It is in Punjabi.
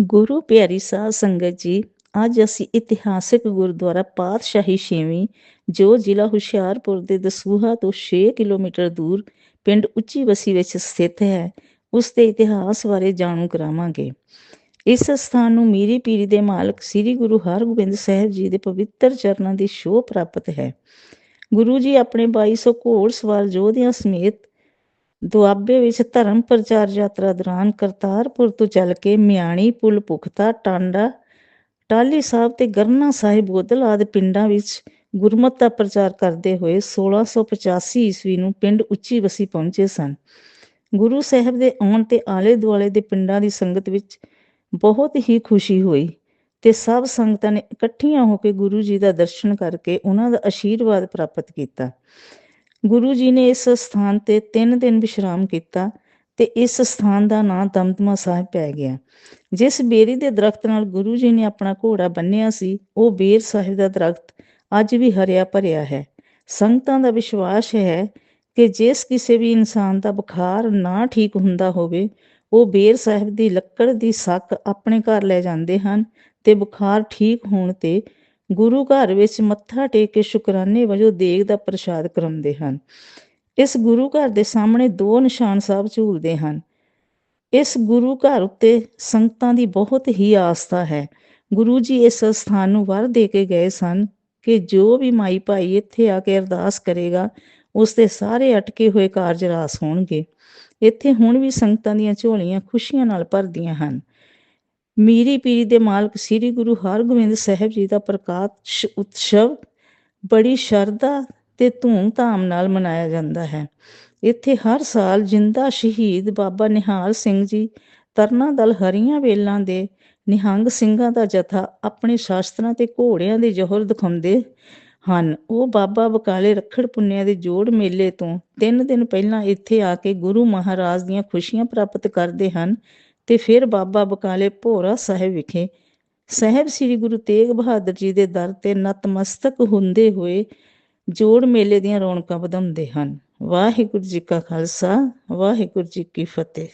ਗੁਰੂ ਪਿਆਰੀ ਸਾਧ ਸੰਗਤ ਜੀ, ਅੱਜ ਅਸੀਂ ਇਤਿਹਾਸਿਕ ਗੁਰਦੁਆਰਾ ਪਾਤਸ਼ਾਹੀ ਛੇਵੀਂ, ਜੋ ਜ਼ਿਲ੍ਹਾ ਹੁਸ਼ਿਆਰਪੁਰ ਦੇ ਦਸੂਹਾ ਤੋਂ 6 ਕਿਲੋਮੀਟਰ ਦੂਰ ਪਿੰਡ ਉੱਚੀ ਬਸੀ ਵਿੱਚ ਸਥਿਤ ਹੈ, ਉਸ ਦੇ ਇਤਿਹਾਸ ਬਾਰੇ ਜਾਣੂ ਕਰਾਵਾਂਗੇ। ਇਸ ਸਥਾਨ ਨੂੰ ਮੀਰੀ ਪੀਰੀ ਦੇ ਮਾਲਕ ਸ੍ਰੀ ਗੁਰੂ ਹਰਗੋਬਿੰਦ ਸਾਹਿਬ ਜੀ ਦੇ ਪਵਿੱਤਰ ਚਰਨਾਂ ਦੀ ਸ਼ੋਭ ਪ੍ਰਾਪਤ ਹੈ। ਗੁਰੂ ਜੀ ਆਪਣੇ 2200 ਘੋੜਸਵਾਰ ਯੋਧਿਆਂ ਸਮੇਤ ਦੁਆਬੇ ਵਿੱਚ ਧਰਮ ਪ੍ਰਚਾਰ ਯਾਤਰਾ ਦੌਰਾਨ ਕਰਤਾਰਪੁਰ ਤੋਂ ਚੱਲ ਕੇ ਮਿਆਣੀ, ਪੁਲ ਪੁਖਤਾ ਟਾਂਡਾ ਟਾਲੀ ਸਾਹਿਬ ਤੇ ਗਰਨਾ ਸਾਹਿਬ ਗੋਦਲ ਆਦਿ ਪਿੰਡਾਂ ਵਿੱਚ ਗੁਰਮਤਿ ਦਾ ਪ੍ਰਚਾਰ ਕਰਦੇ ਹੋਏ 1685 ਈਸਵੀ ਨੂੰ ਪਿੰਡ ਉੱਚੀ ਵਸੀ ਪਹੁੰਚੇ ਸਨ। ਗੁਰੂ ਸਾਹਿਬ ਦੇ ਆਉਣ ਤੇ ਆਲੇ ਦੁਆਲੇ ਦੇ ਪਿੰਡਾਂ ਦੀ ਸੰਗਤ ਵਿੱਚ ਬਹੁਤ ਹੀ ਖੁਸ਼ੀ ਹੋਈ ਤੇ ਸਭ ਸੰਗਤਾਂ ਨੇ ਇਕੱਠੀਆਂ ਹੋ ਕੇ ਗੁਰੂ ਜੀ ਦਾ ਦਰਸ਼ਨ ਕਰਕੇ ਉਹਨਾਂ ਦਾ ਆਸ਼ੀਰਵਾਦ ਪ੍ਰਾਪਤ ਕੀਤਾ। ਗੁਰੂ ਜੀ ਨੇ ਇਸ ਸਥਾਨ ਤੇ ਤਿੰਨ ਦਿਨ ਵਿਸ਼ਰਾਮ ਕੀਤਾ ਤੇ ਇਸ ਸਥਾਨ ਦਾ ਨਾਂ ਦਮਦਮਾ ਸਾਹਿਬ ਪੈ ਗਿਆ। ਜਿਸ ਬੇਰੀ ਦੇ ਦਰਖਤ ਨਾਲ ਗੁਰੂ ਜੀ ਨੇ ਆਪਣਾ ਘੋੜਾ ਬੰਨਿਆ ਸੀ, ਉਹ ਬੇਰ ਸਾਹਿਬ ਦਾ ਦਰਖਤ ਅੱਜ ਵੀ ਹਰਿਆ ਭਰਿਆ ਹੈ। ਸੰਗਤਾਂ ਦਾ ਵਿਸ਼ਵਾਸ ਹੈ ਕਿ ਜਿਸ ਕਿਸੇ ਵੀ ਇਨਸਾਨ ਦਾ ਬੁਖਾਰ ਨਾ ਠੀਕ ਹੁੰਦਾ ਹੋਵੇ, ਉਹ ਬੇਰ ਸਾਹਿਬ ਦੀ ਲੱਕੜ ਦੀ ਸੱਕ ਆਪਣੇ ਘਰ ਲੈ ਜਾਂਦੇ ਹਨ ਤੇ ਬੁਖਾਰ ਠੀਕ ਹੋਣ ਤੇ ਗੁਰੂ ਘਰ ਵਿੱਚ ਮੱਥਾ ਟੇਕ ਕੇ ਸ਼ੁਕਰਾਨੇ ਵਜੋਂ ਦੇਗ ਦਾ ਪ੍ਰਸ਼ਾਦ ਕਰਾਉਂਦੇ ਹਨ। ਇਸ ਗੁਰੂ ਘਰ ਦੇ ਸਾਹਮਣੇ ਦੋ ਨਿਸ਼ਾਨ ਸਾਹਿਬ ਝੂਲਦੇ ਹਨ। ਇਸ ਗੁਰੂ ਘਰ ਉੱਤੇ ਸੰਗਤਾਂ ਦੀ ਬਹੁਤ ਹੀ ਆਸਥਾ ਹੈ। ਗੁਰੂ ਜੀ ਇਸ ਸਥਾਨ ਨੂੰ ਵਰ ਦੇ ਕੇ ਗਏ ਸਨ ਕਿ ਜੋ ਵੀ ਮਾਈ ਭਾਈ ਇੱਥੇ ਆ ਕੇ ਅਰਦਾਸ ਕਰੇਗਾ, ਉਸ ਦੇ ਸਾਰੇ ਅਟਕੇ ਹੋਏ ਕਾਰਜ ਰਾਸ ਹੋਣਗੇ। ਇੱਥੇ ਹੁਣ ਵੀ ਸੰਗਤਾਂ ਦੀਆਂ ਝੋਲੀਆਂ ਖੁਸ਼ੀਆਂ ਨਾਲ ਭਰਦੀਆਂ ਹਨ। ਮੀਰੀ ਪੀਰੀ ਦੇ ਮਾਲਕ ਸ੍ਰੀ ਗੁਰੂ ਹਰਗੋਬਿੰਦ ਸਾਹਿਬ ਜੀ ਦਾ ਪ੍ਰਕਾਸ਼ ਉਤਸਵ ਬੜੀ ਸ਼ਰਧਾ ਤੇ ਧੂਮ-ਧਾਮ ਨਾਲ ਮਨਾਇਆ ਜਾਂਦਾ ਹੈ। ਇੱਥੇ ਹਰ ਸਾਲ ਜਿੰਦਾ ਸ਼ਹੀਦ ਬਾਬਾ ਨਿਹਾਲ ਸਿੰਘ ਜੀ ਤਰਨਾ ਦਲ ਹਰੀਆਂ ਵੇਲਾਂ ਦੇ ਨਿਹੰਗ ਸਿੰਘਾਂ ਦਾ ਜਥਾ ਆਪਣੇ ਸ਼ਾਸਤਰਾਂ ਤੇ ਘੋੜਿਆਂ ਦੇ ਜੋਹਰ ਦਿਖਾਉਂਦੇ ਹਨ। ਉਹ ਬਾਬਾ ਬਕਾਲੇ ਰੱਖੜ ਪੁੰਨਿਆ ਦੇ ਜੋੜ ਮੇਲੇ ਤੋਂ 3 ਦਿਨ ਪਹਿਲਾਂ ਇੱਥੇ ਆ ਕੇ ਗੁਰੂ ਮਹਾਰਾਜ ਦੀਆਂ ਖੁਸ਼ੀਆਂ ਪ੍ਰਾਪਤ ਕਰਦੇ ਹਨ। ਤੇ ਫਿਰ ਬਾਬਾ ਬਕਾਲੇ ਭੋਰਾ ਸਾਹਿਬ ਵਿਖੇ ਸਹਿਬ ਸ੍ਰੀ ਗੁਰੂ ਤੇਗ ਬਹਾਦਰ ਜੀ ਦੇ ਦਰ ਤੇ ਨਤਮਸਤਕ ਹੁੰਦੇ ਹੋਏ ਜੋੜ ਮੇਲੇ ਦੀਆਂ ਰੌਣਕਾਂ ਵਧਾਉਂਦੇ ਹਨ। ਵਾਹਿਗੁਰੂ ਜੀ ਕਾ ਖਾਲਸਾ, ਵਾਹਿਗੁਰੂ ਜੀ ਕੀ ਫਤਿਹ।